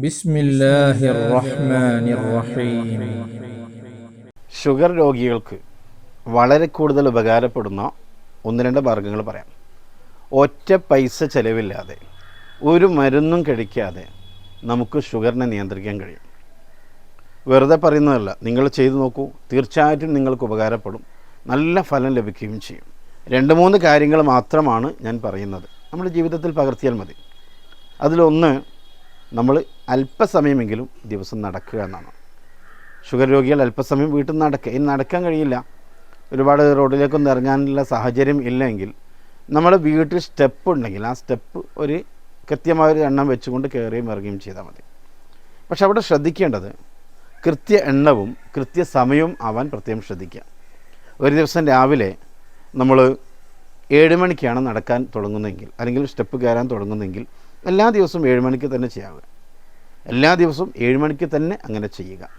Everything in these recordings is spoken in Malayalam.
بسم الله الرحمن الرحيم ഷുഗർ രോഗികൾക്ക് വളരെ കൂടുതൽ ഉപകാരപ്പെടുന്ന ഒന്ന് രണ്ട് മാർഗ്ഗങ്ങൾ പറയാം ഒറ്റ പൈസ ചെലവില്ലാതെ ഒരു മരുന്നും കഴിക്കാതെ നമുക്ക് ഷുഗറിനെ നിയന്ത്രിക്കാൻ കഴിയും വെറുതെ പറയുന്നതല്ല നിങ്ങൾ ചെയ്തു നോക്കൂ തീർച്ചയായിട്ടും നിങ്ങൾക്ക് ഉപകാരപ്പെടും നല്ല ഫലം ലഭിക്കുകയും ചെയ്യും രണ്ട് മൂന്ന് കാര്യങ്ങൾ മാത്രമാണ് ഞാൻ പറയുന്നത് നമ്മുടെ ജീവിതത്തിൽ പകർത്തിയാൽ മതി അതിലൊന്ന് നമ്മൾ അല്പസമയമെങ്കിലും ദിവസം നടക്കുക എന്നാണ്. ഷുഗർ രോഗികൾ അല്പസമയം വീട്ടിൽ നിന്ന് നടക്കുക. ഇനി നടക്കാൻ കഴിയില്ല. ഒരുപാട് റോഡിലേക്കൊന്നും ഇറങ്ങാനുള്ള സാഹചര്യം ഇല്ലെങ്കിൽ നമ്മുടെ വീട്ടിൽ സ്റ്റെപ്പ് ഉണ്ടെങ്കിൽ ആ സ്റ്റെപ്പ് ഒരു കൃത്യമായ ഒരു എണ്ണം വെച്ചുകൊണ്ട് കയറുകയും ഇറങ്ങുകയും ചെയ്താൽ മതി. പക്ഷെ അവിടെ ശ്രദ്ധിക്കേണ്ടത് കൃത്യ എണ്ണവും കൃത്യ സമയവും ആവാൻ പ്രത്യേകം ശ്രദ്ധിക്കുക. ഒരു ദിവസം രാവിലെ നമ്മൾ ഏഴ് മണിക്കാണ് നടക്കാൻ തുടങ്ങുന്നതെങ്കിൽ അല്ലെങ്കിൽ സ്റ്റെപ്പ് കയറാൻ തുടങ്ങുന്നതെങ്കിൽ എല്ലാ ദിവസവും ഏഴ് മണിക്ക് തന്നെ ചെയ്യാവുക. എല്ലാ ദിവസവും ഏഴ് മണിക്ക് തന്നെ അങ്ങനെ ചെയ്യുക.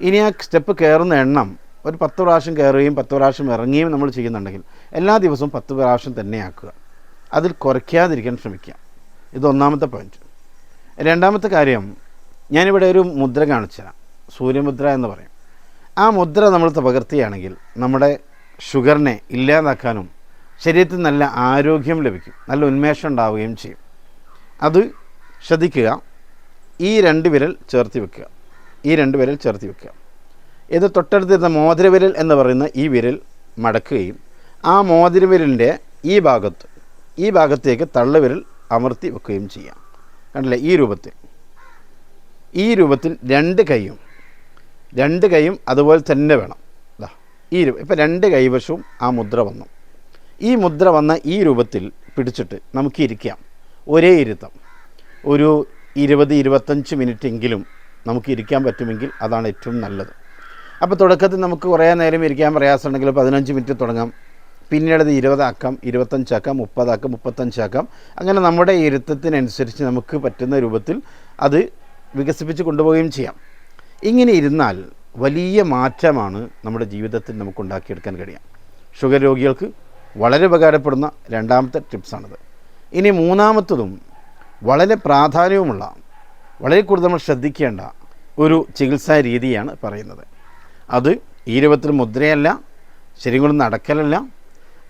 ഇനി ആ സ്റ്റെപ്പ് കയറുന്ന എണ്ണം ഒരു പത്ത് പ്രാവശ്യം കയറുകയും പത്ത് പ്രാവശ്യം ഇറങ്ങുകയും നമ്മൾ ചെയ്യുന്നുണ്ടെങ്കിൽ എല്ലാ ദിവസവും പത്ത് പ്രാവശ്യം തന്നെ ആക്കുക. അതിൽ കുറയ്ക്കാതിരിക്കാൻ ശ്രമിക്കുക. ഇത് ഒന്നാമത്തെ പോയിന്റ് രണ്ടാമത്തെ കാര്യം ഞാനിവിടെ ഒരു മുദ്ര കാണിച്ചു തരാം. സൂര്യമുദ്ര എന്ന് പറയും. ആ മുദ്ര നമ്മൾ പകർത്തുകയാണെങ്കിൽ നമ്മുടെ ഷുഗറിനെ ഇല്ലാതാക്കാനും ശരീരത്തിൽ നല്ല ആരോഗ്യം ലഭിക്കും നല്ല ഉന്മേഷം ഉണ്ടാവുകയും ചെയ്യും. അത് ശ്രദ്ധിക്കുക. ഈ രണ്ട് വിരൽ ചേർത്തി വെക്കുക. ഈ രണ്ട് വിരൽ ചേർത്തി വെക്കുക. ഇത് തൊട്ടടുത്തിരുന്ന മോതിരവിരൽ എന്ന് പറയുന്ന ഈ വിരൽ മടക്കുകയും ആ മോതിരവിരലിന്റെ ഈ ഭാഗത്ത് ഈ ഭാഗത്തേക്ക് തള്ളവിരൽ അമർത്തി വെക്കുകയും ചെയ്യാം കണ്ടില്ലേ? ഈ രൂപത്തിൽ. ഈ രൂപത്തിൽ രണ്ട് കൈയും രണ്ട് കൈയും അതുപോലെ തന്നെ വേണം. ദാ ഈ രൂപ ഇപ്പം രണ്ട് കൈവശവും ആ മുദ്ര വന്നു. ഈ മുദ്ര വന്ന ഈ രൂപത്തിൽ പിടിച്ചിട്ട് നമുക്ക് ഇരിക്കാം ഒരേ ഇരുത്തം. ഒരു ഇരുപത് ഇരുപത്തഞ്ച് മിനിറ്റ് എങ്കിലും നമുക്ക് ഇരിക്കാൻ പറ്റുമെങ്കിൽ അതാണ് ഏറ്റവും നല്ലത്. അപ്പോൾ തുടക്കത്തിൽ നമുക്ക് കുറേ നേരം ഇരിക്കാൻ പ്രയാസമുണ്ടെങ്കിൽ പതിനഞ്ച് മിനിറ്റ് തുടങ്ങാം. പിന്നീട് അത് ഇരുപതാക്കാം ഇരുപത്തഞ്ചാക്കാം മുപ്പതാക്കാം മുപ്പത്തഞ്ചാക്കാം. അങ്ങനെ നമ്മുടെ ഇരുത്തത്തിനനുസരിച്ച് നമുക്ക് പറ്റുന്ന രൂപത്തിൽ അത് വികസിപ്പിച്ച് കൊണ്ടുപോവുകയും ചെയ്യാം. ഇങ്ങനെ ഇരുന്നാൽ വലിയ മാറ്റമാണ് നമ്മുടെ ജീവിതത്തിൽ നമുക്ക് ഉണ്ടാക്കിയെടുക്കാൻ കഴിയാം ഷുഗർ രോഗികൾക്ക് വളരെ ഉപകാരപ്പെടുന്ന രണ്ടാമത്തെ ടിപ്സാണിത്. ഇനി മൂന്നാമത്തതും വളരെ പ്രാധാന്യവുമുള്ള വളരെ കൂടുതൽ നമ്മൾ ശ്രദ്ധിക്കേണ്ട ഒരു ചികിത്സാ രീതിയാണ് പറയുന്നത്. അത് ഈ രൂപത്തിൽ മുദ്രയല്ല ശരി കൊണ്ട് നടക്കലല്ല.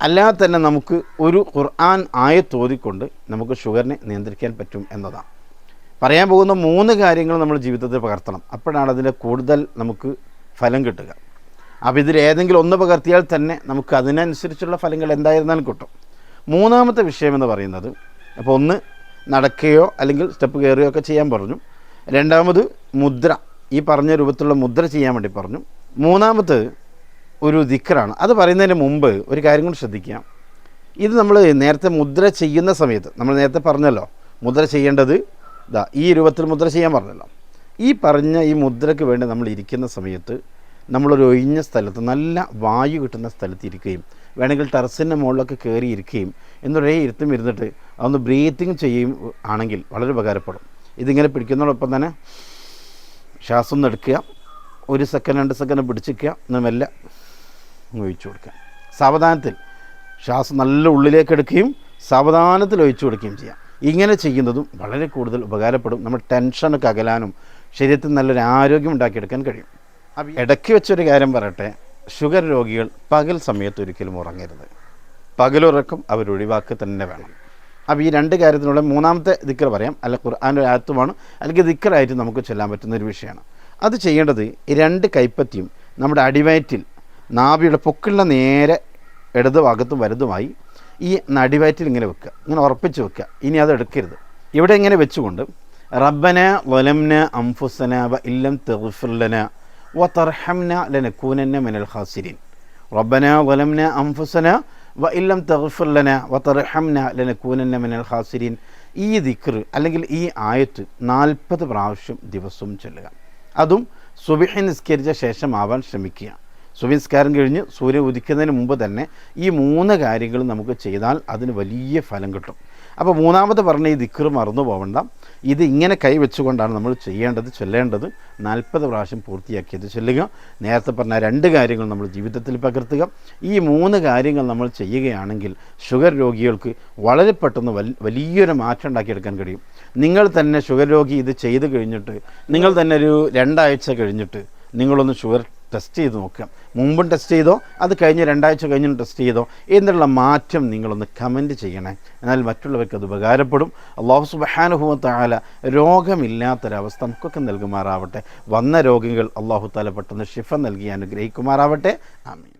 അല്ലാതെ തന്നെ നമുക്ക് ഒരു ഖുർആൻ ആയ തോതിക്കൊണ്ട് നമുക്ക് ഷുഗറിനെ നിയന്ത്രിക്കാൻ പറ്റും എന്നതാണ്. പറയാൻ പോകുന്ന മൂന്ന് കാര്യങ്ങൾ നമ്മൾ ജീവിതത്തിൽ പകർത്തണം. അപ്പോഴാണ് അതിന്റെ കൂടുതൽ നമുക്ക് ഫലം കിട്ടുക. അപ്പോൾ ഇതിൽ ഏതെങ്കിലും ഒന്ന് പകർത്തിയാൽ തന്നെ നമുക്ക് അതിനനുസരിച്ചുള്ള ഫലങ്ങൾ എന്തായിരുന്നാലും കിട്ടും. മൂന്നാമത്തെ വിഷയം എന്ന് പറയുന്നത് അപ്പോൾ ഒന്ന് നടക്കുകയോ അല്ലെങ്കിൽ സ്റ്റെപ്പ് കയറുകയോ ഒക്കെ ചെയ്യാൻ പറഞ്ഞു. രണ്ടാമത് മുദ്ര. ഈ പറഞ്ഞ രൂപത്തിലുള്ള മുദ്ര ചെയ്യാൻ വേണ്ടി പറഞ്ഞു. മൂന്നാമത് ഒരു ദിക്കറാണ്. അത് പറയുന്നതിന് മുമ്പ് ഒരു കാര്യം കൂടി ശ്രദ്ധിക്കാം. ഇത് നമ്മൾ നേരത്തെ മുദ്ര ചെയ്യുന്ന സമയത്ത് നമ്മൾ നേരത്തെ പറഞ്ഞല്ലോ മുദ്ര ചെയ്യേണ്ടത് ഇതാ ഈ രൂപത്തിൽ മുദ്ര ചെയ്യാൻ പറഞ്ഞല്ലോ. ഈ പറഞ്ഞ ഈ മുദ്രയ്ക്ക് വേണ്ടി നമ്മൾ ഇരിക്കുന്ന സമയത്ത് നമ്മളൊരു ഒഴിഞ്ഞ സ്ഥലത്ത് നല്ല വായു കിട്ടുന്ന സ്ഥലത്ത് ഇരിക്കുകയും വേണമെങ്കിൽ ടെറസിന്റെ മുകളിലൊക്കെ കയറി ഇരിക്കുകയും എന്നൊരേ ഇരുത്തും ഇരുന്നിട്ട് അതൊന്ന് ബ്രീത്തിങ് ചെയ്യും ആണെങ്കിൽ വളരെ ഉപകാരപ്പെടും. ഇതിങ്ങനെ പിടിക്കുന്നതോടൊപ്പം തന്നെ ശ്വാസം എടുക്കുക. ഒരു സെക്കൻഡ് രണ്ട് സെക്കൻഡ് പിടിച്ചിരിക്കുക. എന്ന് മെല്ലെ ഒഴിച്ചു കൊടുക്കുക. സാവധാനത്തിൽ ശ്വാസം നല്ല ഉള്ളിലേക്ക് എടുക്കുകയും സാവധാനത്തിൽ ഒഴിച്ചു കൊടുക്കുകയും ചെയ്യാം ഇങ്ങനെ ചെയ്യുന്നതും വളരെ കൂടുതൽ ഉപകാരപ്പെടും. നമ്മൾ ടെൻഷനൊക്കെ അകലാനും ശരീരത്തിൽ നല്ലൊരു ആരോഗ്യം ഉണ്ടാക്കിയെടുക്കാൻ കഴിയും. ഇടയ്ക്ക് വെച്ചൊരു കാര്യം പറയട്ടെ. ഷുഗർ രോഗികൾ പകൽ സമയത്ത് ഒരിക്കലും ഉറങ്ങരുത്. പകലുറക്കം അവർ ഒഴിവാക്കുക തന്നെ വേണം. അപ്പോൾ ഈ രണ്ട് കാര്യത്തിനുള്ള മൂന്നാമത്തെ ദിക്കർ പറയാം. അല്ല ഖുർആാന്റെ ഒരു ആയത്തുമാണ്. അല്ലെങ്കിൽ ദിക്കറായിട്ട് നമുക്ക് ചെല്ലാൻ പറ്റുന്ന ഒരു വിഷയമാണ്. അത് ചെയ്യേണ്ടത് രണ്ട് കൈപ്പറ്റിയും നമ്മുടെ അടിവയറ്റിൽ നാഭിയുടെ പൊക്കിളിന്റെ നേരെ ഇടത് ഭാഗത്തും വലുതുമായി ഈ നടിവയറ്റിൽ ഇങ്ങനെ വെക്കുക. ഇങ്ങനെ ഉറപ്പിച്ച് വെക്കുക. ഇനി അത് എടുക്കരുത്. ഇവിടെ ഇങ്ങനെ വെച്ചുകൊണ്ട് റബ്ബന വലംന അംഫുസന വ ഇല്ലം തെഫുല്ലന വ തർഹംന ലനക്കൂനന്ന മിനൽ ഖാസിരീൻ റബ്ബന വലംന അംഫുസന വ ഇല്ലം തെഫുല്ലന വ തർഹംന ലനക്കൂനന്ന മിനൽ ഖാസിരീൻ ഈ ദിക്ർ അല്ലെങ്കിൽ ഈ ആയത്ത് നാൽപ്പത് പ്രാവശ്യം ദിവസവും ചൊല്ലുക. അതും സുബിഹി നിസ്കരിച്ച ആവാൻ ശ്രമിക്കുക. സുബിസ്കാരം കഴിഞ്ഞ് സൂര്യ ഉദിക്കുന്നതിന് മുമ്പ് തന്നെ ഈ മൂന്ന് കാര്യങ്ങൾ നമുക്ക് ചെയ്താൽ അതിന് വലിയ ഫലം കിട്ടും. അപ്പോൾ മൂന്നാമത് പറഞ്ഞ ഈ ദിക്കർ മറന്നു പോകണ്ട ഇത് ഇങ്ങനെ കൈവച്ചുകൊണ്ടാണ് നമ്മൾ ചെയ്യേണ്ടത് ചൊല്ലേണ്ടത്. നാൽപ്പത് പ്രാവശ്യം പൂർത്തിയാക്കിയത് ചൊല്ലുക. നേരത്തെ പറഞ്ഞ രണ്ട് കാര്യങ്ങൾ നമ്മൾ ജീവിതത്തിൽ പകർത്തുക. ഈ മൂന്ന് കാര്യങ്ങൾ നമ്മൾ ചെയ്യുകയാണെങ്കിൽ ഷുഗർ രോഗികൾക്ക് വളരെ പെട്ടെന്ന് വലിയൊരു മാറ്റം ഉണ്ടാക്കിയെടുക്കാൻ കഴിയും. നിങ്ങൾ തന്നെ ഷുഗർ രോഗി ഇത് ചെയ്ത് കഴിഞ്ഞിട്ട് നിങ്ങൾ തന്നെ ഒരു രണ്ടാഴ്ച കഴിഞ്ഞിട്ട് നിങ്ങളൊന്ന് ഷുഗർ ടെസ്റ്റ് ചെയ്ത് നോക്കുക. മുമ്പും ടെസ്റ്റ് ചെയ്തോ? അത് കഴിഞ്ഞ് രണ്ടാഴ്ച കഴിഞ്ഞും ടെസ്റ്റ് ചെയ്തോ? എന്നുള്ള മാറ്റം നിങ്ങളൊന്ന് കമന്റ് ചെയ്യണേ. എന്നാൽ മറ്റുള്ളവർക്ക് അത് ഉപകാരപ്പെടും. അള്ളാഹു സുബാനുഭവത്താല രോഗമില്ലാത്തൊരവസ്ഥ നമുക്കൊക്കെ നൽകുമാറാവട്ടെ. വന്ന രോഗികൾ അള്ളാഹു താല പെട്ടെന്ന് ഷിഫ നൽകി അനുഗ്രഹിക്കുമാറാവട്ടെ. ആമീൻ.